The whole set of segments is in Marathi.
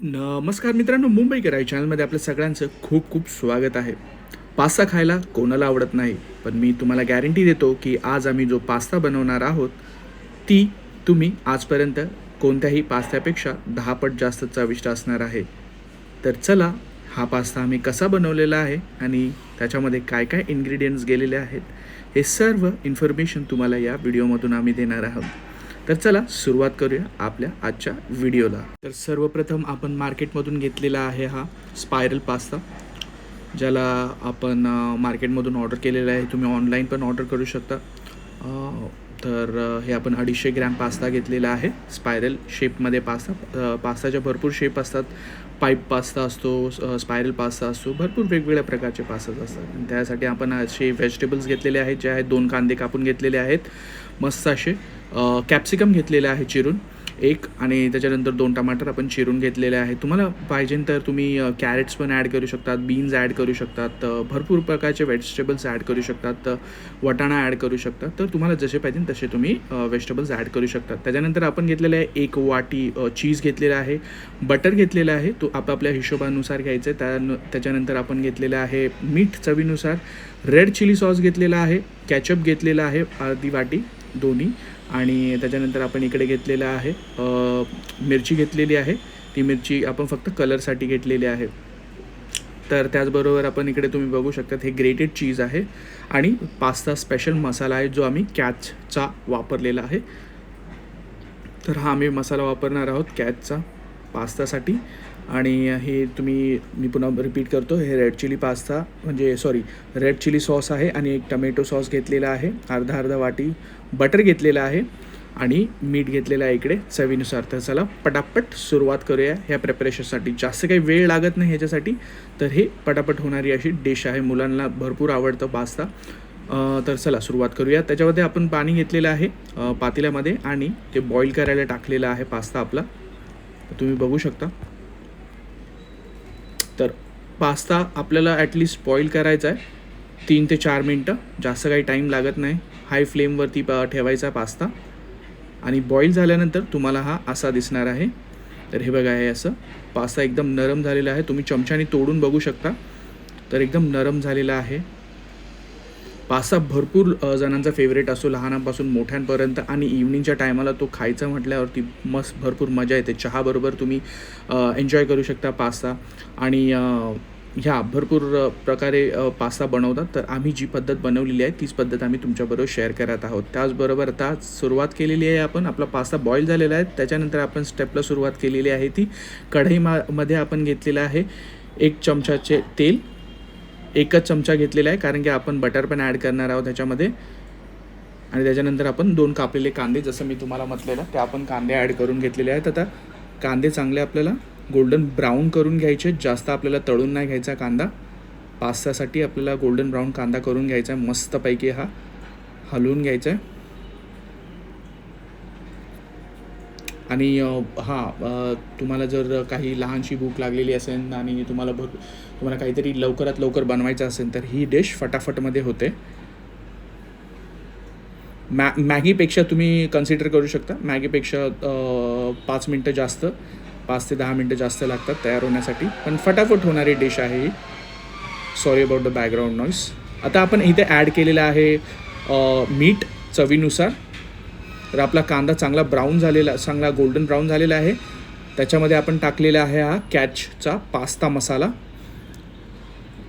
नमस्कार मित्रांनो मुंबई कराई चॅनलमध्ये आपल्या सगळ्यांचं खूप खूप स्वागत आहे. पास्ता खायला कोणाला आवडत नाही पण मी तुम्हाला गॅरंटी देतो की आज आम्ही जो पास्ता बनवणार आहोत ती तुम्ही आजपर्यंत कोणत्याही पास्त्यापेक्षा दहा पट जास्त चविष्ट असणार आहे. तर चला हा पास्ता आम्ही कसा बनवलेला आहे आणि त्याच्यामध्ये काय काय इन्ग्रेडियंट्स गेलेले आहेत हे सर्व इन्फॉर्मेशन तुम्हाला या व्हिडिओमधून आम्ही देणार आहोत. तर चला सुरुवात करूया आपल्या आजच्या व्हिडिओला. तर सर्वप्रथम आपण मार्केटमधून घेतलेला आहे हा स्पायरल पास्ता ज्याला आपण मार्केटमधून ऑर्डर केलेला आहे. तुम्ही ऑनलाईन पण ऑर्डर करू शकता. तर हे आपण अडीचशे ग्रॅम पास्ता घेतलेला आहे. स्पायरल शेपमध्ये पास्ता पास्ताच्या भरपूर शेप असतात. पाईप पास्ता असतो स्पायरल पास्ता असतो. भरपूर वेगवेगळ्या प्रकारचे पास्ताच असतात. त्यासाठी आपण असे व्हेजिटेबल्स घेतलेले आहेत जे आहेत दोन कांदे कापून घेतलेले आहेत. मस्त असे कॅप्सिकम घेतलेले आहे चिरून. एक आणि त्याच्यानंतर दोन टमाटर आपण चिरून घेतलेले आहे. तुम्हाला पाहिजे तर तुम्ही कॅरेट्स पण ॲड करू शकतात बीन्स ॲड करू शकतात भरपूर प्रकारचे व्हेजिटेबल्स ॲड करू शकतात वटाणा ॲड करू शकतात. तर तुम्हाला जसे पाहिजे तसे तुम्ही व्हेजिटेबल्स ॲड करू शकतात. त्याच्यानंतर आपण घेतलेलं आहे एक वाटी चीज घेतलेलं आहे. बटर घेतलेला आहे. तो आपापल्या हिशोबानुसार घ्यायचं. आहे त्या त्याच्यानंतर आपण घेतलेलं आहे मीठ चवीनुसार. रेड चिली सॉस घेतलेला आहे. कॅचअप घेतलेला आहे. अर्धी वाटी दोन्ही. आणि त्याच्यानंतर आपण इकडे घेतलेलं आहे मिरची घेतलेली आहे. ती मिरची आपण फक्त कलरसाठी घेतलेली आहे. तर त्याचबरोबर आपण इकडे तुम्ही बघू शकतात हे ग्रेटेड चीज आहे आणि पास्ता स्पेशल मसाला आहे जो आम्ही कॅचचा वापरलेला आहे. तर हा आम्ही मसाला वापरणार आहोत कॅचचा पास्तासाठी. आणि हे तुम्ही मी पुन्हा रिपीट करतो हे रेड चिली पास्ता म्हणजे सॉरी रेड चिली सॉस आहे आणि एक टमॅटो सॉस घेतलेला आहे. अर्धा अर्धा वाटी बटर घेतलेलं आहे आणि मीठ घेतलेलं आहे इकडे चवीनुसार. तर चला पटापट सुरुवात करूया. ह्या प्रिपरेशनसाठी जास्त काही वेळ लागत नाही ह्याच्यासाठी. तर हे पटापट होणारी अशी डिश आहे. मुलांना भरपूर आवडतं पास्ता तर चला सुरुवात करूया. त्याच्यामध्ये आपण पाणी घेतलेलं आहे पातेल्यामध्ये आणि ते बॉईल करायला टाकलेलं आहे पास्ता आपला. तुम्ही बघू शकता. तर पास्ता आपल्याला ॲटलिस्ट बॉईल करायचा आहे. तीन ते चार मिनटं. जास्त काही टाईम लागत नाही. हाय फ्लेमवरती प ठेवायचा पास्ता. आणि बॉईल झाल्यानंतर तुम्हाला हा असा दिसणार आहे. तर हे बघा हे असं पास्ता एकदम नरम झालेला आहे. तुम्ही चमच्याने तोडून बघू शकता. तर एकदम नरम झालेला आहे. पास्ता भरपूर जणांचा फेवरेट असतो लहानांपासून मोठ्यांपर्यंत आणि इव्हनिंगच्या टायमाला तो खायचा म्हटल्यावरती मस्त भरपूर मजा येते. चहाबरोबर तुम्ही एन्जॉय करू शकता पास्ता. आणि ह्या भरपूर प्रकारे पास्ता बनवतात. तर आम्ही जी पद्धत बनवलेली आहे तीच पद्धत आम्ही तुमच्याबरोबर शेअर करत आहोत. त्याचबरोबर आता सुरुवात केलेली आहे आपण. आपला पास्ता बॉईल झालेला आहे. त्याच्यानंतर आपण स्टेपला सुरुवात केलेली आहे ती. कढईमा मध्ये आपण घेतलेलं आहे एक चमचाचे तेल. एकच चमचा घेतलेला आहे कारण की आपण बटर पण ॲड करणार आहोत त्याच्यामध्ये. आणि त्याच्यानंतर आपण दोन कापलेले कांदे जसं मी तुम्हाला म्हटलेलं ते आपण कांदे ॲड करून घेतलेले आहेत. आता कांदे चांगले आपल्याला गोल्डन ब्राऊन करून घ्यायचे. जास्त आपल्याला तळून नाही घ्यायचा कांदा. पास्तासाठी आपल्याला गोल्डन ब्राऊन कांदा करून घ्यायचा आहे. मस्तपैकी हा हलवून घ्यायचा आहे. आणि हां तुम्हाला जर काही लहानशी भूक लागलेली असेल आणि तुम्हाला भर तुम्हाला काहीतरी लवकरात लवकर बनवायचं असेल तर ही डिश फटाफटमध्ये होते. मॅ मॅगीपेक्षा तुम्ही कन्सिडर करू शकता. मॅगीपेक्षा पाच मिनटं जास्त. पाच ते दहा मिनटं जास्त लागतात तयार होण्यासाठी. पण फटाफट होणारी डिश आहे ही. Sorry about the background noise आता आपण इथे ॲड केलेलं आहे मीठ चवीनुसार. तर आपला कांदा चांगला ब्राऊन झालेला चांगला गोल्डन ब्राऊन झालेला आहे. त्याच्यामध्ये आपण टाकलेला आहे हा कॅचचा पास्ता मसाला.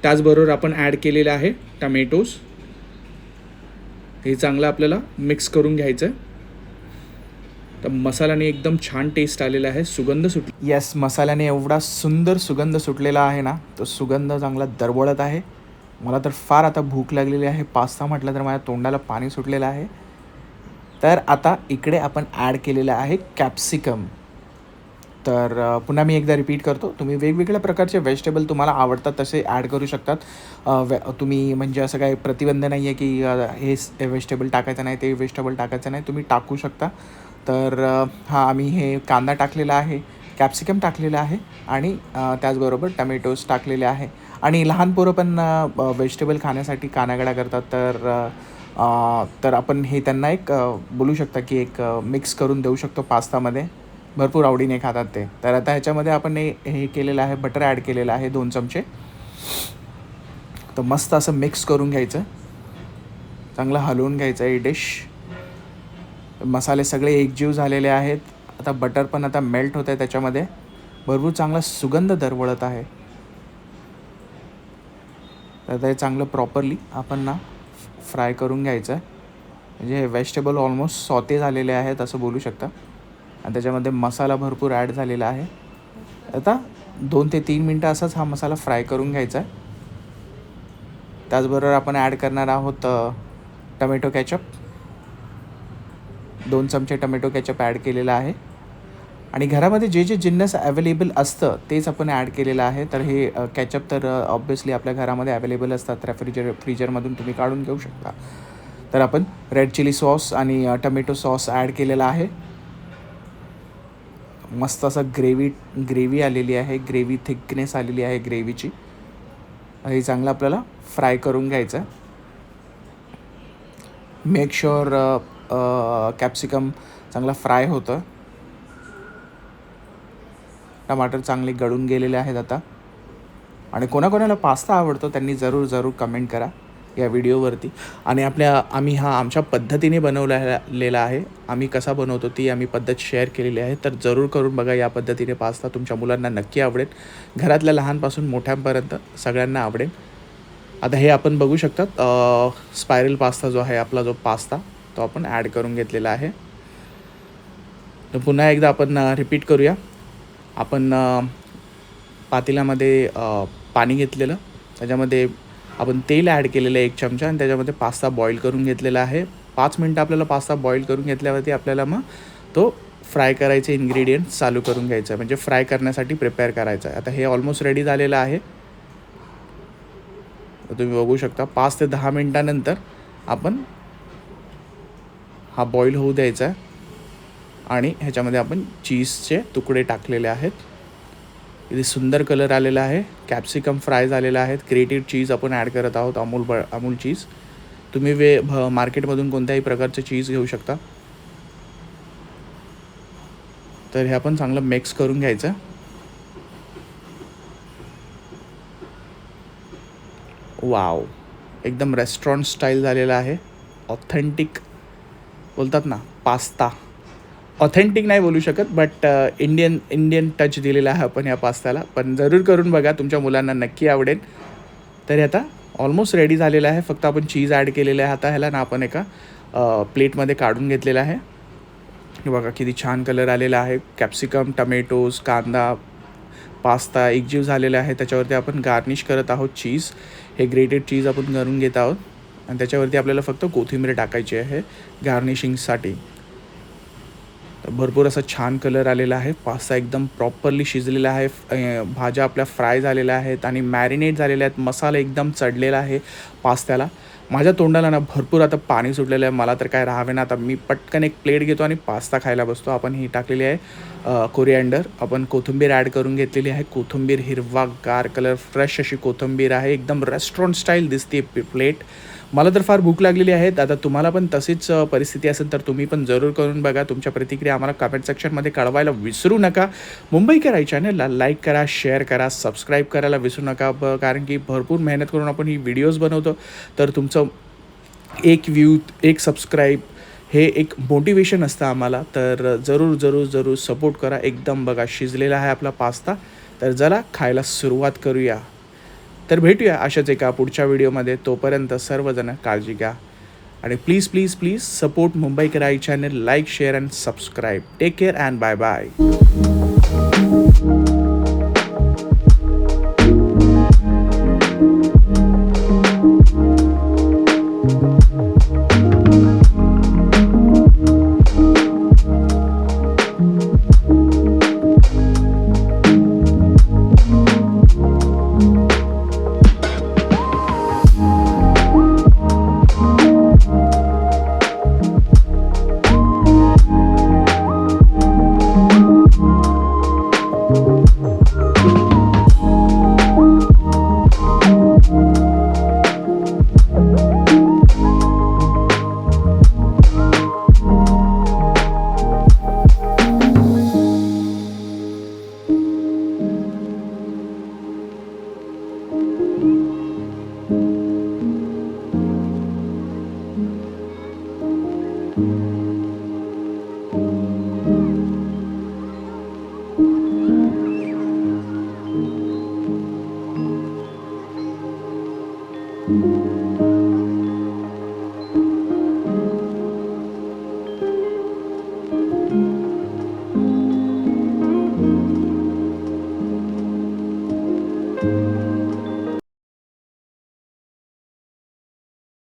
त्याचबरोबर आपण ॲड केलेला आहे टमॅटोज हे चांगलं आपल्याला मिक्स करून घ्यायचं आहे तर मसाल्याने एकदम छान टेस्ट आलेला आहे सुगंध सुट येस मसाल्याने एवढा सुंदर सुगंध सुटलेला आहे ना तो सुगंध चांगला दरवळत आहे. मला तर फार आता भूक लागलेली आहे पास्ता म्हटलं तर माझ्या तोंडाला पाणी सुटलेलं आहे. तर आता इकडे आपण ॲड केलेलं आहे कॅप्सिकम तर पुन्हा मी एकदा रिपीट करतो. तुम्ही वेगवेगळ्या प्रकारचे व्हेजिटेबल तुम्हाला आवडतात तसे ॲड करू शकतात. तुम्ही म्हणजे असं काही प्रतिबंध नाही आहे की हे व्हेजिटेबल टाकायचं नाही ते व्हेजिटेबल टाकायचं नाही. तुम्ही टाकू शकता. तर हां हा आम्ही हे कांदा टाकलेला आहे कॅप्सिकम टाकलेलं आहे आणि त्याचबरोबर टमॅटोज टाकलेले आहे. आणि लहान पोरं पण व्हेजिटेबल खाण्यासाठी कानागडा करतात. तर तर आपण हे त्यांना एक बोलू शकता की एक मिक्स करून देऊ शकतो पास्तामध्ये. भरपूर आवडीने खातात ते. तर आता ह्याच्यामध्ये आपण हे हे केलेलं आहे बटर ॲड केलेलं आहे दोन चमचे. तर मस्त असं मिक्स करून घ्यायचं. चांगलं हलवून घ्यायचं ही डिश मसाले सगळे एकजीव झालेले आहेत. आता बटर पण आता मेल्ट होत आहे त्याच्यामध्ये. भरपूर चांगला सुगंध दरवळत आहे. तर ते चांगलं प्रॉपरली आपण ना फ्राय करून घ्यायचं. आहे म्हणजे हे व्हेजिटेबल ऑलमोस्ट सॉते झालेले आहेत असं बोलू शकता. आणि त्याच्यामध्ये मसाला भरपूर ॲड झालेला आहे. आता दोन ते तीन मिनटं असाच हा मसाला फ्राय करून घ्यायचा आहे. त्याचबरोबर आपण ॲड करणार आहोत टमॅटो कॅचअप दोन चमचे टमॅटो कॅचअप ॲड केलेला आहे. आणि घरामध्ये जे जे जिन्नस अवेलेबल असतं तेच आपण ॲड केलेलं आहे. तर हे कॅचअप तर ऑब्वियसली आपल्या घरामध्ये अवेलेबल असतात. रेफ्रिजर फ्रीजरमधून तुम्ही काढून घेऊ शकता. तर आपण रेड चिली सॉस आणि टमॅटो सॉस ॲड केलेला आहे. मस्त असं ग्रेव्ही ग्रेव्ही आलेली आहे ग्रेव्ही थिकनेस आलेली आहे ग्रेव्हीची. हे चांगलं आपल्याला फ्राय करून घ्यायचं मेक शुअर कॅप्सिकम चांगला फ्राय होतं. टमाटर चांगले गळून गेलेले आहेत आता. आणि कोणाकोणाला पास्ता आवडतो त्यांनी जरूर जरूर कमेंट करा. या व्हिडिओवरती. आणि आपल्या आम्ही हा आमच्या पद्धतीने बनवलेला आहे. आम्ही कसा बनवतो ती आम्ही पद्धत शेअर केलेली आहे. तर जरूर करून बघा या पद्धतीने पास्ता तुमच्या मुलांना नक्की आवडेल. घरातल्या लहानपासून मोठ्यांपर्यंत सगळ्यांना आवडेल. आता हे आपण बघू शकतात स्पायरल पास्ता जो आहे आपला जो पास्ता तो आपण ॲड करून घेतलेला आहे. तर पुन्हा एकदा आपण रिपीट करूया. आपण पातेल्यामध्ये पाणी घेतलेलं. त्याच्यामध्ये आपण तेल ॲड केलेलं आहे एक चमचा आणि त्याच्यामध्ये पास्ता बॉईल करून घेतलेला आहे. पाच मिनटं आपल्याला पास्ता बॉईल करून घेतल्यावरती आपल्याला मग तो फ्राय करायचे इन्ग्रेडियंट चालू करून घ्यायचं आहे. म्हणजे फ्राय करण्यासाठी प्रिपेअर करायचं आहे. आता हे ऑलमोस्ट रेडी झालेलं आहे. तुम्ही बघू शकता पाच ते दहा मिनटानंतर आपण हा बॉईल होऊ द्यायचा आहे. आणि ह्याच्यामध्ये आपण चीजचे तुकडे टाकलेले आहेत. इथे सुंदर कलर आलेला आहे. कॅप्सिकम फ्राय झालेला आहेत. क्रिएटिव्ह चीज आपण ॲड करत आहोत अमूल ब अमूल चीज तुम्ही वे भ मार्केटमधून कोणत्याही प्रकारचं चीज घेऊ शकता. तर हे आपण चांगलं मिक्स करून घ्यायचं. वाव एकदम रेस्टॉरंट स्टाईल झालेला आहे. ऑथेंटिक बोलतात ना पास्ता. ऑथेंटिक नाही बोलू शकत बट इंडियन इंडियन टच दिलेला आहे आपण या पास्ताला. पण जरूर करून बघा तुमच्या मुलांना नक्की आवडेल. तरी आता ऑलमोस्ट रेडी झालेलं आहे. फक्त आपण चीज ॲड केलेलं आहे आता ह्याला ना आपण एका uh, प्लेटमध्ये काढून घेतलेलं आहे. बघा किती छान कलर आलेला आहे. कॅप्सिकम टमॅटोज कांदा पास्ता एकजीव झालेला आहे. त्याच्यावरती आपण गार्निश करत आहोत चीज हे ग्रेटेड चीज आपण करून घेत आहोत. आणि त्याच्यावरती आपल्याला फक्त कोथिंबीर टाकायची आहे गार्निशिंगसाठी भरपूर असा छान कलर आलेला आहे. पास्ता एकदम प्रॉपरली शिजलेला आहे. भाज्या आपल्या फ्राय झालेल्या आहेत आणि मॅरिनेट झालेल्या आहेत. मसाला एकदम चढलेला आहे पास्त्याला. माझ्या तोंडाला ना भरपूर आता पाणी सुटलेलं आहे. मला तर काय राहावे ना. आता मी पटकन एक प्लेट घेतो आणि पास्ता खायला बसतो. आपण ही टाकलेली आहे कोरिअँडर आपण कोथिंबीर ॲड करून घेतलेली आहे. कोथिंबीर हिरवा गार कलर फ्रेश अशी कोथिंबीर आहे. एकदम रेस्टॉरंट स्टाईल दिसते प्लेट मला तर फार भूक लागलेली आहे. आता तुम्हाला पण तशीच परिस्थिती असेल तर तुम्ही पण जरूर करून बघा. तुमच्या प्रतिक्रिया आम्हाला कमेंट सेक्शनमध्ये कळवायला विसरू नका. मुंबईकर आई चॅनलला लाईक करा शेअर करा सबस्क्राईब करायला विसरू नका. ब कारण की भरपूर मेहनत करून आपण ही व्हिडिओज बनवतो. तर तुमचं एक व्ह्यू एक सबस्क्राईब हे एक मोटिवेशन असतं आम्हाला. तर जरूर जरूर जरूर सपोर्ट करा. एकदम बघा शिजलेला आहे आपला पास्ता तर जरा खायला सुरुवात करूया. तर भेटूया अशाच एका पुढच्या व्हिडिओमध्ये. तोपर्यंत सर्वजण काळजी घ्या. आणि please please please support Mumbai कराई channel like share and subscribe take care and bye bye